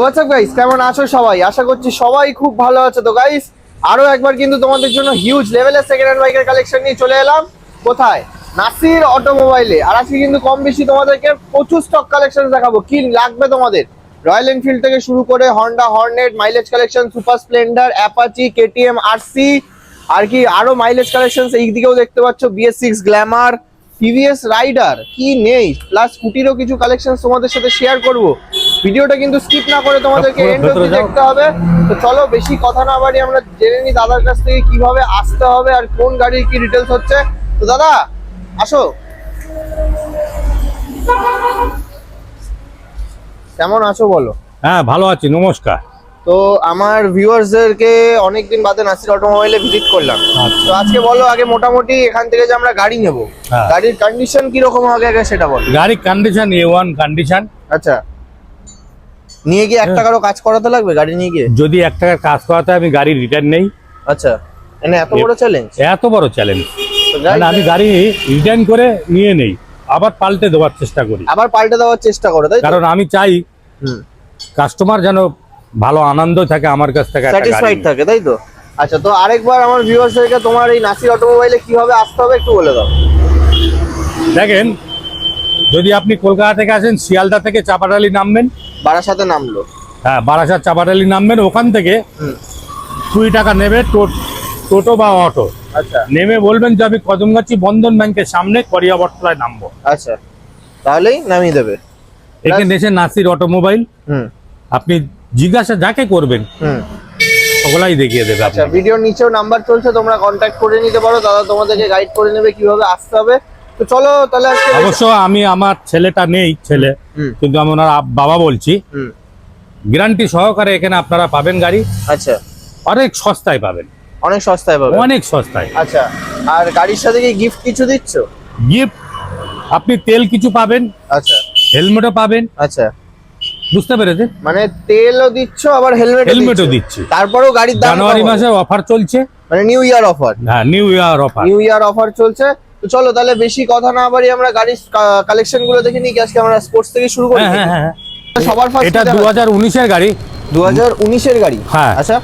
WhatsApp guys কেমন আছো সবাই? আশা করছি সবাই খুব ভালো আছে। তো গাইস আরও একবার কিন্তু তোমাদের জন্য হিউজ লেভেলের সেকেন্ড হ্যান্ড বাইকের কালেকশন নিয়ে চলে এলাম। কোথায়? নাসির অটোমোবাইলে। আর আজকে কিন্তু কম বেশি তোমাদেরকে প্রচুর স্টক কালেকশন দেখাবো। কি লাগবে তোমাদের? রয়্যাল এনফিল্ড থেকে শুরু করে Honda Hornet mileage collection super Splendor Apache KTM RC আর কি আরও মাইলেজ কালেকশন এই দিকেও দেখতে পাচ্ছ BS six Glamour TVS Raider কি নেই? প্লাস স্কুটিরও কিছু কালেকশন তোমাদের সাথে শেয়ার করব। ভিডিওটা কিন্তু স্কিপ না করে তোমাদেরকে এন্ড যাও। দেখতে হবে। তো চলো বেশি কথা না বাড়ি আমরা জেনে নিই দাদার কাছ থেকে কীভাবে আসতে হবে আর কোন গাড়ির কি ডিটেলস হচ্ছে। তো দাদা আসো। কেমন আছো বলো? হ্যাঁ ভালো আছি নমস্কার। তো আমার ভিউয়ার্সদেরকে অনেকদিন বাদে নাসির অটোমোবাইলে ভিজিট করলাম। আচ্ছা। তো আজকে বলো আগে মোটামুটি এখান থেকে যে আমরা গাড়ি নেব হ্যাঁ। গাড়ির কন্ডিশন কি রকম হবে আগে সেটা বলো। গাড়ির কন্ডিশন এ ওয়ান কন্ডিশন আচ্ছা। নিয়ে গিয়ে এক টাকারও কাজ করাতে লাগবে গাড়ি নিয়ে গিয়ে? যদি এক টাকার কাজ করাতে আমি গাড়ি রিটার্ন নেই। আচ্ছা। মানে এত বড় চ্যালেঞ্জ এত বড় চ্যালেঞ্জ মানে আমি গাড়ি রিটার্ন করে নিয়ে নেই। আবার পাল্টে দেওয়ার চেষ্টা করি। আবার পাল্টে দেওয়ার চেষ্টা করো তাই কারণ আমি চাই হুম। কাস্টমার যেন ভালো আনন্দ থাকে আমার কাছ থেকে স্যাটিসফাইড থাকে তাই তো? আচ্ছা তো আরেকবার আমার ভিউয়ার্সদেরকে তোমার এই নাসির অটোমোবাইলে কীভাবে আসতে হবে একটু বলে দাও। দেখেন যদি আপনি কলকাতা থেকে আসেন শিয়ালদা থেকে চাপাটালি নামবেন। বারাসাতে নামলো। হ্যাঁ বারাসাত চাপাটালি নামবেন ওখান থেকে কুড়ি টাকা নেবে টোটো বা অটো। আচ্ছা। নেমে বলবেন যে আমি কদমগাছি বন্ধন ব্যাংকের সামনে করিয়াবট্টলায় নামবো। আচ্ছা তাহলেই নামিয়ে দেবে। এখানে এসে নাসির অটোমোবাইল। আপনি জিজ্ঞাসা যাকে করবেন হুম। সকলাই দেখিয়ে দেবে আচ্ছা ভিডিওর নিচেও নাম্বার চলছে তোমরা কন্ট্যাক্ট করে নিতে পারো। দাদা তোমাদেরকে গাইড করে নেবে কীভাবে আসতে হবে। তো চলো তাহলে আজকে অবশ্য আমি আমার ছেলেটা নেই ছেলে কিন্তু আমি ওনার বাবা বলছি। হুম। গ্যারান্টি সহকারে এখানে আপনারা পাবেন গাড়ি। আচ্ছা। অনেক সস্তায় পাবেন। অনেক সস্তায় পাবেন। অনেক সস্তায়। আচ্ছা আর গাড়ির সাথে কি গিফট কিছু দিচ্ছ? গিফট আপনি তেল কিছু পাবেন আচ্ছা। হেলমেটও পাবেন। আচ্ছা। বুঝতে পেরেছে মানে তেলও দিচ্ছ আবার হেলমেট হেলমেটও দিচ্ছি। তারপরেও গাড়ির দাম জানুয়ারি মাসে অফার চলছে। মানে নিউ ইয়ার অফার হ্যাঁ new year offer new year offer চলছে। তো চলো তাহলে বেশি কথা না বাড়ি আমরা গাড়ির কালেকশনগুলো দেখে নিই আজকে আমরা স্পোর্টস থেকে শুরু করি? হ্যাঁ হ্যাঁ হ্যাঁ সবার ফার্স্ট এটা দু হাজার উনিশের গাড়ি। দু হাজার উনিশের গাড়ি? হ্যাঁ। আচ্ছা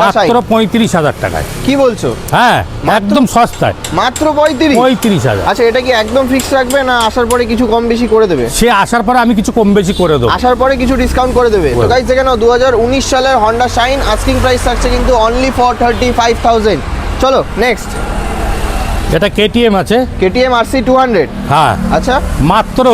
মাত্র পঁয়ত্রিশ হাজার টাকায়। কি বলছো? হ্যাঁ একদম সস্তায়। মাত্র পঁয়ত্রিশ? পঁয়ত্রিশ হাজার। আচ্ছা এটা কি একদম ফিক্স রাখবে না আসার পরে কিছু কম বেশি করে দেবে? সে আসার পরে আমি কিছু কম বেশি করে দেবো। আসার পরে কিছু ডিসকাউন্ট করে দেবে। তো গাইজ দেখে নাও দু সালের হন্ডা শাইন আস্কিং প্রাইস থাকছে কিন্তু only for thirty five thousand চলো নেক্সট এটা কেটিএম আছে। কেটিএম আরসি টু হান্ড্রেড হ্যাঁ। আচ্ছা। মাত্র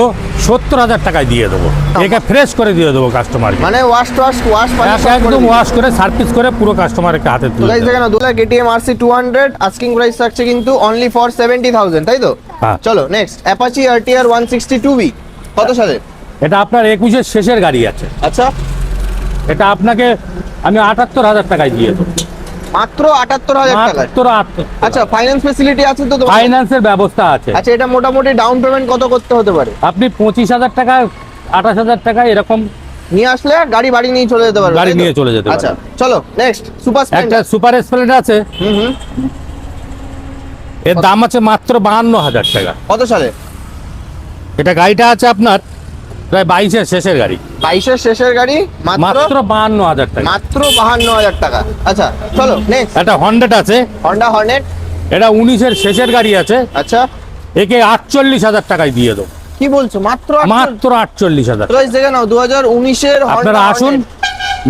সত্তর হাজার টাকায় দিয়ে দেবো। একে ফ্রেশ করে দিয়ে দেবো কাস্টমারকে মানে ওয়াশ টোয়াশ ওয়াশ একদম ওয়াশ করে সার্ভিস করে পুরো কাস্টমারকে হাতে তুলে গাইজ দেবো। দেখে নাও দু KTM RC two hundred asking price থাকছে কিন্তু অনলি ফর সেভেন্টি থাউজেন্ড তাই তো? হ্যাঁ। চলো next Apache RTR one sixty two B কত সালে এটা আপনার একুশের শেষের গাড়ি আছে। আচ্ছা। এটা আপনাকে আমি আটাত্তর হাজার টাকায় দিয়ে দেবো। মাত্র আটাত্তর হাজার টাকা মাত্র আটাত্তর। আচ্ছা ফাইন্যান্স ফেসিলিটি আছে তো? ফাইন্যান্সের ব্যবস্থা আছে। আচ্ছা এটা মোটামুটি ডাউন পেমেন্ট কত করতে হতে পারে? আপনি পঁচিশ হাজার টাকা আঠাশ হাজার টাকা এরকম নিয়ে আসলে গাড়ি বাড়ি নিয়ে চলে যেতে পারবে গাড়ি নিয়ে চলে যেতে আচ্ছা চলো নেক্সট সুপার একটা স্প্লেন্ডার সুপার স্প্লেন্ডার আছে। হুম হুম। এর দাম আছে মাত্র বাহান্ন হাজার টাকা। কত সালে? এটা গাড়িটা আছে আপনার প্রায় বাইশের শেষের গাড়ি। বাইশের শেষের গাড়ি মাত্র বাহান্ন হাজার টাকা। মাত্র বাহান্ন হাজার টাকা। আচ্ছা চলো নেক্সট একটা হন্ডেট আছে। হন্ডা হর্নেট এটা উনিশের শেষের গাড়ি আছে। আচ্ছা। একে আটচল্লিশ হাজার টাকায় দিয়ে দেবো। কি বলছো? মাত্র মাত্র আটচল্লিশ হাজার। দেখে নাও দু হাজার উনিশের আপনারা আসুন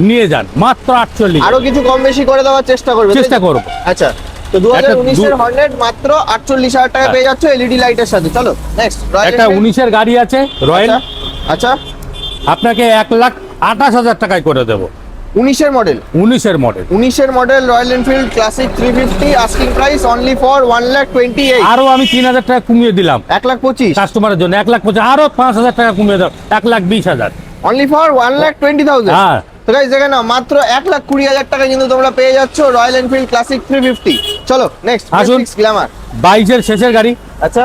নিয়ে যান। মাত্র আটচল্লিশ আরও কিছু কম বেশি করে দেওয়ার চেষ্টা করবে চেষ্টা করব। আচ্ছা তো দু হাজার উনিশের দু- মাত্র আটচল্লিশ হাজার টাকা হ্যাঁ। পেয়ে যাচ্ছ এলইডি লাইটের সাথে। চলো নেক্সট একটা উনিশের গাড়ি আছে রয়্যাল আচ্ছা। আপনাকে এক লাখ আঠাশ হাজার টাকায় করে দেবো। উনিশের মডেল? উনিশের মডেল। উনিশের model Royal Enfield classic three fifty asking price only for one lakh twenty eight আরও আমি তিন হাজার টাকা কমিয়ে দিলাম। এক লাখ পঁচিশ? কাস্টমারের জন্য এক লাখ পঁচিশ আরও পাঁচ হাজার টাকা কমিয়ে দাও এক লাখ বিশ হাজার। Only for one lakh twenty thousand হ্যাঁ। তো গাইজ দেখে নাও মাত্র এক লাখ কুড়ি হাজার টাকা কিন্তু তোমরা পেয়ে যাচ্ছ Royal Enfield classic three fifty চলো নেক্সট আসুন। গ্ল্যামার বাইশের শেষের গাড়ি। আচ্ছা।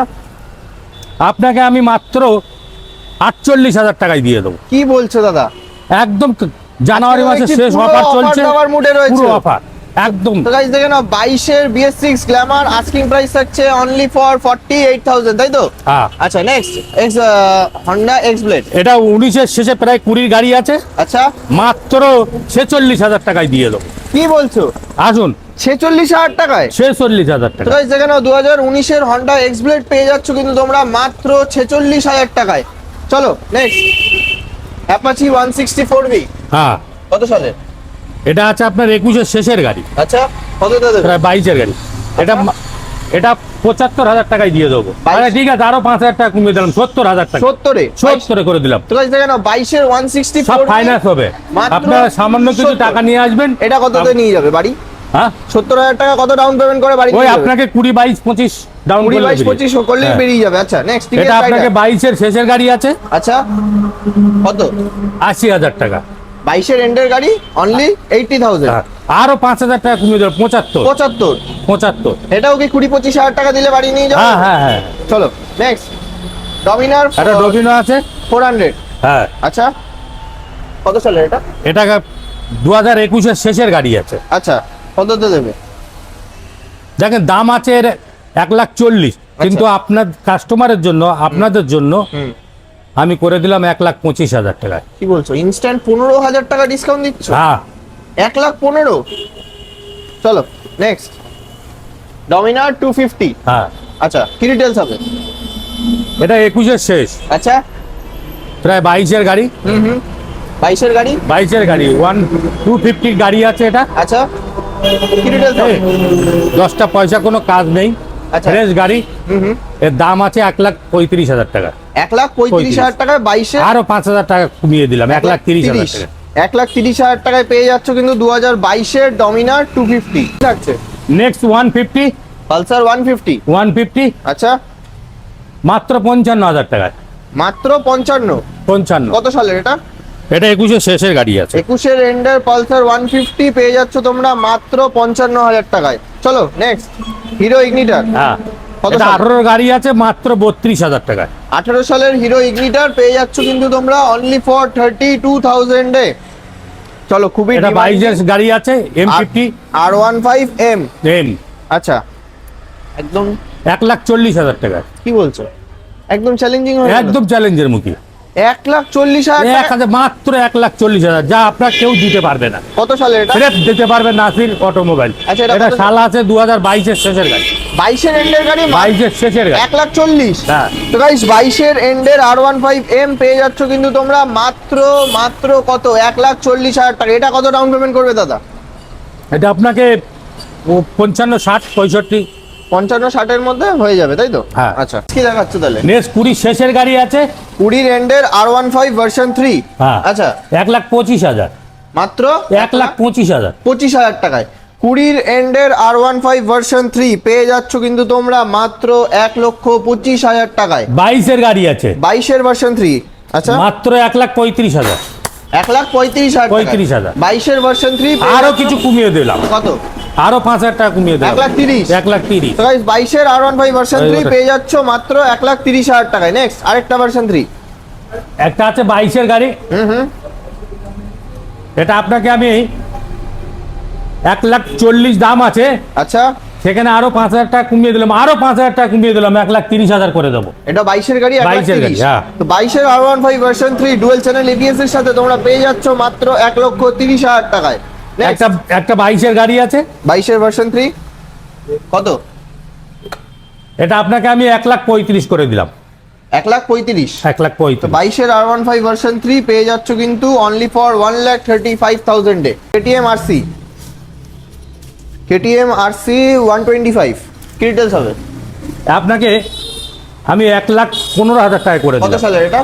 আপনাকে আমি মাত্র আটচল্লিশ হাজার টাকায় দিয়ে দেবো। কি বলছো দাদা? একদম জানুয়ারি মাসের শেষ অফার চলছে। পুরো অফার একদম। তো গাইস দেখে নাও বাইশের BS six Glamour asking price থাকছে only for forty eight thousand তাই তো? হ্যাঁ। আচ্ছা next X Honda X Blade এটা উনিশের শেষে প্রায় কুড়ির গাড়ি আছে। আচ্ছা। মাত্র ছেচল্লিশ হাজার টাকায় দিয়ে দেবো। কি বলছো? আসুন। ছেচল্লিশ হাজার টাকায়? ছেচল্লিশ হাজার তো টাকা গাইস দেখে নাও দু হাজার উনিশের হন্ডা এক্স ব্লেড পেয়ে যাচ্ছ কিন্তু তোমরা মাত্র ছেচল্লিশ হাজার টাকায়। চলো next Apache one sixty four B হ্যাঁ। কত সালের এটা আছে আপনার একুশের শেষের গাড়ি। আচ্ছা কত দেবে প্রায় বাইশের গাড়ি। এটা এটা পঁচাত্তর হাজার টাকায় দিয়ে দেবো। আরে ঠিক আছে আরও পাঁচ হাজার টাকা কমিয়ে দিলাম সত্তর হাজার টাকা। সত্তরে? সত্তরে করে দিলাম। তো গাইস দেখে নাও বাইশের ওয়ান সিক্সটি সব ফাইন্যান্স হবে। আপনারা সামান্য কিছু টাকা নিয়ে আসবেন। এটা কততে নিয়ে যাবে বাড়ি? হ্যাঁ? সত্তর হাজার টাকা কত ডাউন পেমেন্ট করে বাড়ি ওই আপনাকে কুড়ি বাইশ পঁচিশ ডাউন কুড়ি বাইশ পঁচিশ করলেই হ্যাঁ। বেরিয়ে যাবে। আচ্ছা নেক্সট এটা আপনাকে বাইশের শেষের গাড়ি আছে। আচ্ছা কত? আশি হাজার টাকা। বাইশের এন্ডের গাড়ি অনলি এইটি থাউজেন্ড। আরও পাঁচ হাজার টাকা কমিয়ে দেবো পঁচাত্তর। পঁচাত্তর। পঁচাত্তর। এটাও কি কুড়ি পঁচিশ হাজার টাকা দিলে বাড়ি নিয়ে যাবে? হ্যাঁ হ্যাঁ হ্যাঁ। চলো নেক্সট ডমিনার একটা ডোমিনো আছে। ফোর হান্ড্রেড হ্যাঁ। আচ্ছা কত সালের এটা? এটা দু হাজার একুশের শেষের গাড়ি আছে। আচ্ছা। কততে দেবে। দেখেন দাম আছে এর এক লাখ চল্লিশ কিন্তু আপনার কাস্টমারের জন্য আপনাদের জন্য আমি করে দিলাম এক লাখ পঁচিশ হাজার টাকায়। কি বলছো? ইনস্ট্যান্ট পনেরো হাজার টাকা ডিসকাউন্ট দিচ্ছ? হ্যাঁ। এক লাখ পনেরো? চলো নেক্সট ডমিনার টু ফিফটি হ্যাঁ। আচ্ছা কি ডিটেলস হবে? এটা একুশের শেষ। আচ্ছা। প্রায় বাইশের গাড়ি। হুম হুম। বাইশের গাড়ি? বাইশের গাড়ি ওয়ান টু ফিফটির গাড়ি আছে এটা। আচ্ছা। দশটা পয়সা কোনো কাজ নেই। আচ্ছা। ফ্রেশ গাড়ি। এর দাম আছে এক লাখ পঁয়ত্রিশ হাজার টাকা। এক লাখ পঁয়ত্রিশ। হাজার টাকায় বাইশে? আরও পাঁচ হাজার টাকা কমিয়ে দিলাম এক লাখ তিরিশ হাজার টাকা। এক লাখ তিরিশ হাজার টাকায় পেয়ে যাচ্ছ কিন্তু দু হাজার বাইশের ডমিনার টু ফিফটি থাকছে next one fifty Pulsar one fifty one fifty আচ্ছা। মাত্র পঞ্চান্ন হাজার টাকায়। মাত্র পঞ্চান্ন। পঞ্চান্ন। কত সালের এটা? এটা একুশের শেষের গাড়ি আছে। একুশের এন্ডের পালসার ওয়ান ফিফটি পেয়ে যাচ্ছ তোমরা মাত্র পঞ্চান্ন হাজার টাকায়। চলো নেক্সট হিরো ইগনিটার হ্যাঁ? আঠারোর গাড়ি আছে মাত্র বত্রিশ হাজার টাকায়। আঠারো সালের হিরো ইগনিটার পেয়ে যাচ্ছ কিন্তু তোমরা অনলি ফর থার্টি টু থাউজেন্ডে চলো খুবই এটা বাইশের গাড়ি আছে M fifty R one five M M আচ্ছা। একদম এক লাখ চল্লিশ হাজার টাকায়। কি বলছো? একদম চ্যালেঞ্জিং একদম চ্যালেঞ্জের মুখী। এক লাখ চল্লিশ হাজার মাত্র এক লাখ চল্লিশ হাজার। যা আপনার কেউ দিতে পারবে না। কত সালে এটা? দিতে পারবে নাসির অটোমোবাইল। আচ্ছা, এটা সাল আছে দু হাজার বাইশের শেষের গাড়ি। বাইশের এন্ডের গাড়ি বাইশের শেষের গাড়ি। এক লাখ চল্লিশ। হ্যাঁ। তো গাইস বাইশের এন্ডের আর ওয়ান ফাইভ এম পেয়ে যাচ্ছ কিন্তু তোমরা মাত্র মাত্র কত? এক লাখ চল্লিশ হাজার টাকা। এটা কত ডাউন পেমেন্ট করবে দাদা? এটা আপনাকে পঞ্চান্ন ষাট পঁয়ষট্টি পঞ্চান্ন ষাটের মধ্যে হয়ে যাবে তাই তো? হ্যাঁ। আচ্ছা কি দেখাচ্ছ তাহলে? নেক্সট কুড়ি শেষের গাড়ি আছে। কুড়ির এন্ডের R one five version three হ্যাঁ। আচ্ছা। এক লাখ পঁচিশ হাজার। মাত্র? এক লাখ পঁচিশ হাজার। পঁচিশ হাজার টাকায়। কুড়ির এন্ডের R one five version three পেয়ে যাচ্ছ কিন্তু তোমরা মাত্র এক লক্ষ পঁচিশ হাজার টাকায়। বাইশের গাড়ি আছে। বাইশের ভার্সন থ্রি আচ্ছা। মাত্র এক লাখ পঁয়ত্রিশ হাজার। এক লাখ পঁয়ত্রিশ হাজার পঁয়ত্রিশ হাজার। বাইশের ভার্সন থ্রি আরও কিছু কমিয়ে দিলাম কত? আরও পাঁচ হাজার টাকা কমিয়ে দিলাম এক লাখ তিরিশ। এক লাখ তিরিশ। বাইশের R one five version three পেয়ে যাচ্ছ মাত্র এক লাখ তিরিশ হাজার টাকায়। নেক্সট আরেকটা ভার্সন থ্রি একটা আছে বাইশের গাড়ি। হুম হুম। এটা আপনাকে আমি এক লাখ চল্লিশ দাম আছে। আচ্ছা। সেখানে আরও পাঁচ হাজার টাকা কমিয়ে দিলাম আরও পাঁচ হাজার টাকা কমিয়ে দিলাম এক লাখ তিরিশ হাজার করে দেবো। এটা বাইশের গাড়ি এক লাখ 22 এর গাড়ি, হ্যাঁ। তো বাইশের R one five version three dual channel ABS এর সাথে তোমরা পেয়ে যাচ্ছ মাত্র এক লক্ষ তিরিশ হাজার টাকায়। একটা একটা বাইশের গাড়ি আছে। বাইশের ভার্সন থ্রি কত? এটা আপনাকে আমি এক লাখ পঁয়ত্রিশ করে দিলাম। এক লাখ পঁয়ত্রিশ। এক লাখ পঁয়ত্রিশ। বাইশের R one five version three পেয়ে যাচ্ছ কিন্তু only for one lakh thirty five থাউজেন্ডে KTM R C KTM R C one twenty five কি ডিটেলস হবে। আপনাকে আমি এক লাখ পনেরো হাজার টাকা করে কত সালের এটা?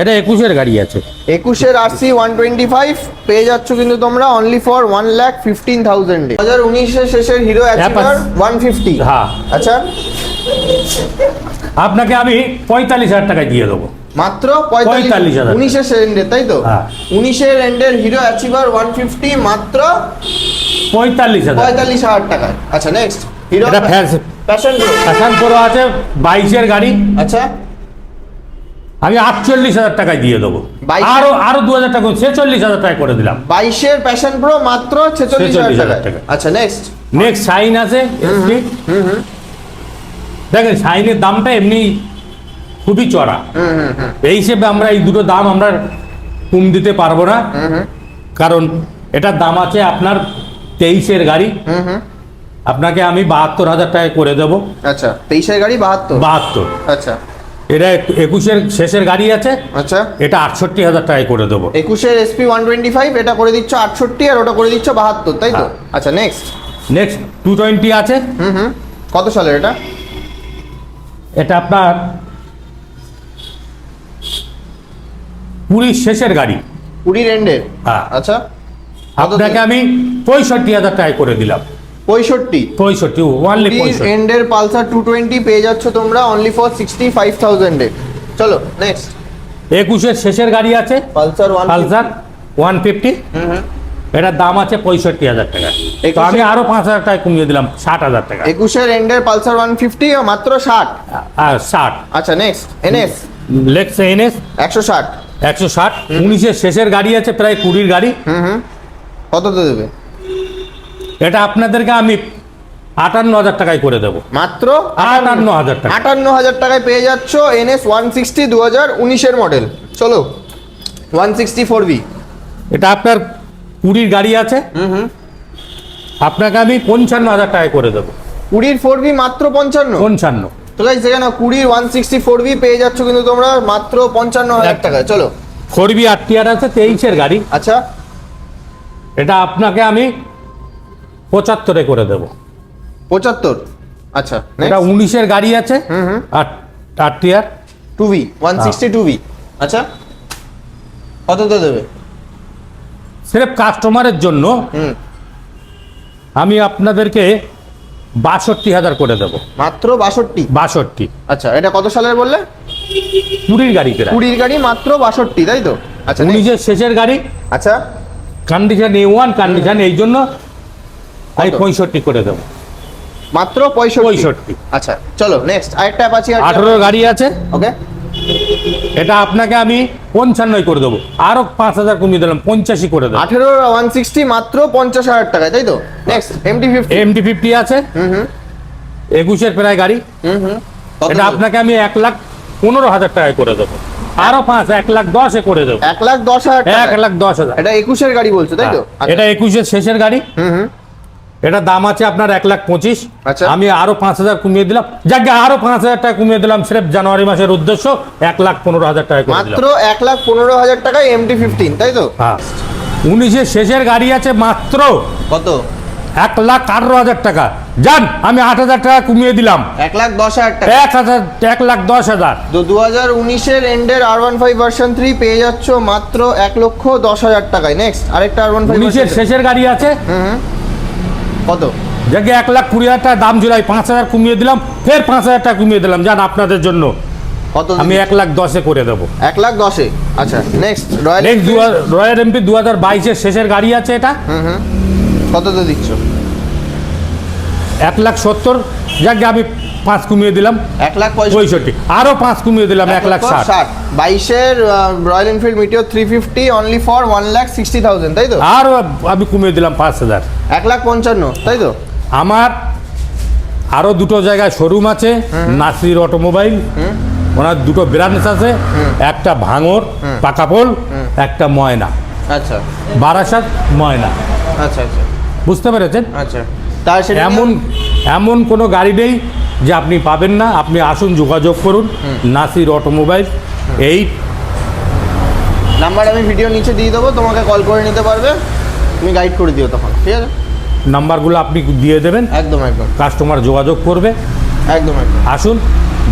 এটা একুশের গাড়ি আছে। একুশের R C one twenty five পেয়ে যাচ্ছ কিন্তু তোমরা only for one lakh fifteen থাউজেন্ডে দু হাজার উনিশের শেষের হিরো অ্যাচিভার ওয়ান ফিফটি হ্যাঁ। আচ্ছা। আপনাকে আমি পঁয়তাল্লিশ হাজার টাকায় দিয়ে দেবো। মাত্র পঁয়তাল্লিশ 45,000 উনিশের এন্ডের তাই তো? হ্যাঁ। উনিশের এন্ডের হিরো অ্যাচিভার ওয়ান ফিফটি মাত্র পঁয়তাল্লিশ হাজার। পঁয়তাল্লিশ হাজার টাকায়। আচ্ছা নেক্সট হিরো এটা প্যাশন প্রো ফ্যাশন প্রো আছে বাইশের গাড়ি। আচ্ছা। আমি আটচল্লিশ হাজার টাকায় দিয়ে দেবো। আরও আরও দু হাজার টাকা ছেচল্লিশ হাজার টাকা করে দিলাম। বাইশের প্যাশন প্রো মাত্র ছেচল্লিশ হাজার টাকা টাকা। আচ্ছা নেক্সট নেক্সট শাইন আছে দেখেন শাইনের দামটা এমনি খুবই চড়া। এই হিসেবে আমরা এই দুটো দাম আমরা কম দিতে পারব না। কারণ এটার দাম আছে আপনার তেইশের গাড়ি। হুম হুম। আপনাকে আমি বাহাত্তর হাজার টাকা করে দেবো। আচ্ছা তেইশের গাড়ি বাহাত্তর? বাহাত্তর। আচ্ছা। এটা একুশের শেষের গাড়ি আছে। আচ্ছা। এটা আটষট্টি হাজার টাকায় করে দেবো। একুশের এসপি ওয়ান টোয়েন্টি ফাইভ এটা করে দিচ্ছ আটষট্টি আর ওটা করে দিচ্ছ বাহাত্তর তাই তো? হ্যাঁ। আচ্ছা নেক্সট নেক্সট টু টোয়েন্টি আছে। হুম হুম। কত সালের এটা? এটা আপনার পুরীর শেষের গাড়ি। কুড়ির এন্ডের হ্যাঁ। আচ্ছা। আপনাকে আমি পঁয়ষট্টি হাজার টাকায় করে দিলাম। পঁয়ষট্টি? পঁয়ষট্টি ওয়ানলি এন্ডের পালসার টু টোয়েন্টি পেয়ে যাচ্ছ তোমরা অনলি ফর সিক্সটি ফাইভ থাউজেন্ডে চলো নেক্সট একুশের শেষের গাড়ি আছে। Pulsar one Pulsar one fifty এটার দাম আছে পঁয়ষট্টি হাজার টাকা। তো আমি আরও পাঁচ হাজার টাকা কমিয়ে দিলাম ষাট হাজার টাকা। একুশের এন্ডের পালসার ওয়ান ফিফটি মাত্র ষাট। ষাট। আচ্ছা নেক্সট এনএস লেক্স এনএস একশো ষাট। একশো ষাট। উনিশের শেষের গাড়ি আছে প্রায় কুড়ির গাড়ি। হুম হুম। কত তো দেবে? এটা আপনাদেরকে আমি আটান্ন হাজার টাকায় করে দেবো। মাত্র? আটান্ন হাজার টাকা। আটান্ন হাজার টাকায় পেয়ে যাচ্ছ এনএস ওয়ান সিক্সটি দু হাজার উনিশের মডেল। চলো ওয়ান সিক্সটি ফোর বি। এটা আপনার কুড়ির গাড়ি আছে। আপনাকে আমি পঞ্চান্ন হাজার টাকায় করে দেবো। কুড়ির ফোর বি মাত্র পঞ্চান্ন? পঞ্চান্ন। তো গাইস সেখানে কুড়ির ওয়ান সিক্সটি ফোর বি পেয়ে যাচ্ছ কিন্তু তোমরা মাত্র পঞ্চান্ন হাজার টাকায়। চলো। ফোর বি আর টিআর আছে তেইশের গাড়ি। আচ্ছা। এটা আপনাকে আমি পঁচাত্তরে করে দেবো। পঁচাত্তর? আচ্ছা এটা উনিশের গাড়ি আছে। আর RTR two V one sixty two V আচ্ছা কত তো দেবে? সিরেফ কাস্টমারের জন্য হুম। আমি আপনাদেরকে বাষট্টি হাজার করে দেবো। মাত্র বাষট্টি? বাষট্টি। আচ্ছা এটা কত সালের বললে? কুড়ির গাড়ি কুড়ির গাড়ি মাত্র বাষট্টি তাই তো? আচ্ছা। উনিশের শেষের গাড়ি। আচ্ছা কন্ডিশন এ ওয়ান কন্ডিশন এই জন্য আমি? পঁয়ষট্টি করে দেবো। মাত্র পঁয়ষট্টি? আচ্ছা চলো নেক্সট আরেকটা অ্যাপাচি আঠারো গাড়ি আছে। ওকে এটা আপনাকে আমি পঞ্চান্নই করে দেবো। আরও পাঁচ হাজার কমিয়ে দিলাম পঞ্চাশি করে দেবো। আঠেরো ওয়ান সিক্সটি মাত্র পঞ্চাশ হাজার টাকায় তাই তো? Next MT fifty MT fifty আছে। হুম হুম। একুশের প্রায় গাড়ি। হুম হুম। এটা আপনাকে আমি এক লাখ পনেরো হাজার টাকায় করে দেবো। আরও পাঁচ এক লাখ দশে করে দেবো। এক লাখ দশ হাজার এক লাখ দশ হাজার। এটা একুশের গাড়ি বলছো তাই তো? হ্যাঁ, এটা একুশের শেষের গাড়ি। হুম হুম। এটা দাম আছে আপনার এক লাখ পঁচিশ। আচ্ছা। আমি আরও পাঁচ হাজার কমিয়ে দিলাম। যাকে আরও পাঁচ হাজার টাকা কমিয়ে দিলাম। সিরেফ জানুয়ারি মাসের উদ্দেশ্য এক লাখ পনেরো হাজার টাকা মাত্র এক লাখ পনেরো হাজার টাকায় এমটি ফিফটিন তাই তো? হ্যাঁ। উনিশের শেষের গাড়ি আছে মাত্র কত? এক লাখ আঠারো হাজার টাকা। যান আমি আট হাজার টাকা কমিয়ে দিলাম। এক লাখ দশ হাজার টাকা। এক হাজার এক লাখ দশ হাজার। তো দু হাজার উনিশের এন্ডের R one five version three পেয়ে যাচ্ছ মাত্র এক লক্ষ দশ হাজার টাকায়। নেক্সট আরেকটা আর ওয়ান ফাইভ উনিশের শেষের গাড়ি আছে। কত? যাকে এক লাখ কুড়ি হাজার টাকা দাম জুলাই পাঁচ হাজার কমিয়ে দিলাম ফের পাঁচ হাজার টাকা কমিয়ে দিলাম। যান আপনাদের জন্য। কত আমি এক লাখ দশে করে দেবো। এক লাখ দশে। আচ্ছা নেক্সট রয়্যাল রয়্যাল এমপি দু হাজার বাইশের শেষের গাড়ি আছে এটা। হুম হুম। কত তো দিচ্ছ? এক লাখ সত্তর যাকে আমি পাঁচ কমিয়ে দিলাম এক লাখ পঁয়ষট্টি। পঁয়ষট্টি। আরও পাঁচ কমিয়ে দিলাম এক লাখ ষাট। ষাট। বাইশের Royal Enfield Meteor three fifty only for one lakh sixty thousand তাই তো? আরও আমি কমিয়ে দিলাম পাঁচ হাজার। এক লাখ পঞ্চান্ন তাই তো? আমার আরও দুটো জায়গায় শোরুম আছে নাসির অটোমোবাইল। ওনার দুটো ব্রাঞ্চ আছে একটা ভাঙর পাকাপোল একটা ময়না। আচ্ছা। বারাসাত ময়না। আচ্ছা আচ্ছা। বুঝতে পেরেছেন? আচ্ছা। তার এমন এমন কোনো গাড়ি নেই যে আপনি পাবেন না। আপনি আসুন যোগাযোগ করুন। নাসির অটোমোবাইল এই নাম্বার আমি ভিডিও নিচে দিয়ে দেবো তোমাকে কল করে নিতে পারবে। তুমি গাইড করে দিও তখন ঠিক আছে? নাম্বারগুলো আপনি দিয়ে দেবেন। একদম একদম। কাস্টমার যোগাযোগ করবে। একদম একদম। আসুন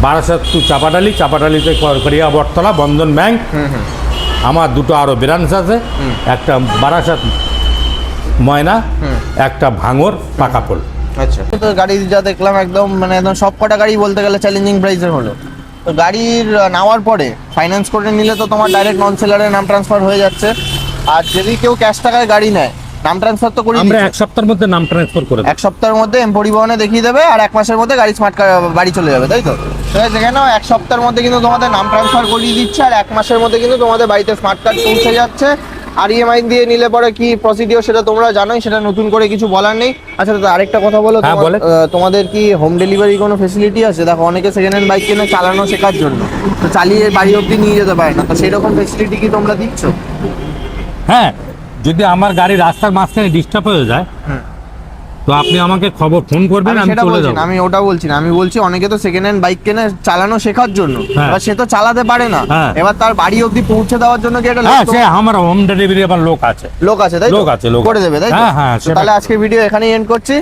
বারাসাত টু চাপাটালি চাপাটালিতে করিয়া বটতলা বন্ধন ব্যাংক। আমার দুটো আরও ব্রাঞ্চ আছে। একটা বারাসাত ময়না হুম। একটা ভাঙর পাকাপোল আচ্ছা। তো গাড়ি যা দেখলাম একদম মানে একদম সব কটা গাড়ি বলতে গেলে চ্যালেঞ্জিং প্রাইসের হলো। তো গাড়ির নেওয়ার পরে ফাইন্যান্স করে নিলে তো তোমার ডাইরেক্ট নন সেলারের নাম ট্রান্সফার হয়ে যাচ্ছে। আর যদি কেউ ক্যাশ টাকায় গাড়ি নেয় নাম ট্রান্সফার তো করি আমরা এক সপ্তাহের মধ্যে নাম ট্রান্সফার করে এক সপ্তাহের মধ্যে এম পরিবহনে দেখিয়ে দেবে আর এক মাসের মধ্যে গাড়ি স্মার্ট বাড়ি চলে যাবে তাই তো? তো guys, দেখে নাও এক সপ্তাহের মধ্যে কিন্তু তোমাদের নাম ট্রান্সফার করিয়ে দিচ্ছে আর এক মাসের মধ্যে কিন্তু তোমাদের বাড়িতে স্মার্ট কার্ড পৌঁছে যাচ্ছে। আর ইএমআই দিয়ে নিলে পরে কি প্রসিডিওর সেটা তোমরা জানোই সেটা নতুন করে কিছু বলার নেই। আচ্ছা দাদা আরেকটা কথা বলো হ্যাঁ, তোমাদের কি হোম ডেলিভারি কোনো ফেসিলিটি আছে? দেখো অনেকে সেকেন্ড হ্যান্ড বাইক কিনে চালানো শেখার জন্য। তো চালিয়ে বাড়ি অবধি নিয়ে যেতে পারে না। তো সেই রকম ফেসিলিটি কি তোমরা দিচ্ছ? হ্যাঁ যদি আমার গাড়ি রাস্তার মাঝখানে ডিস্টার্ব হয়ে যায়। তো আপনি আমাকে খবর ফোন করবেন আমি চলে যাব আমি ওটা বলছি না আমি বলছি অনেকে তো সেকেন্ড হ্যান্ড বাইক কেনে চালানো শেখার জন্য হ্যাঁ। এবার সে তো চালাতে পারে না হ্যাঁ। এবার তার বাড়ি অবধি পৌঁছে দেওয়ার জন্য কি হ্যাঁ সে আমার হোম ডেলিভারি আবার লোক আছে লোক আছে তাই? লোক আছে, লোক করে দেবে তাই? হ্যাঁ, হ্যাঁ, তাহলে আজকে ভিডিও এখানেই এন্ড করছি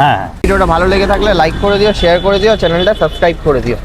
ভিডিওটা ভালো লেগে থাকলে লাইক করে দিও শেয়ার করে দিও চ্যানেলটা সাবস্ক্রাইব করে দিও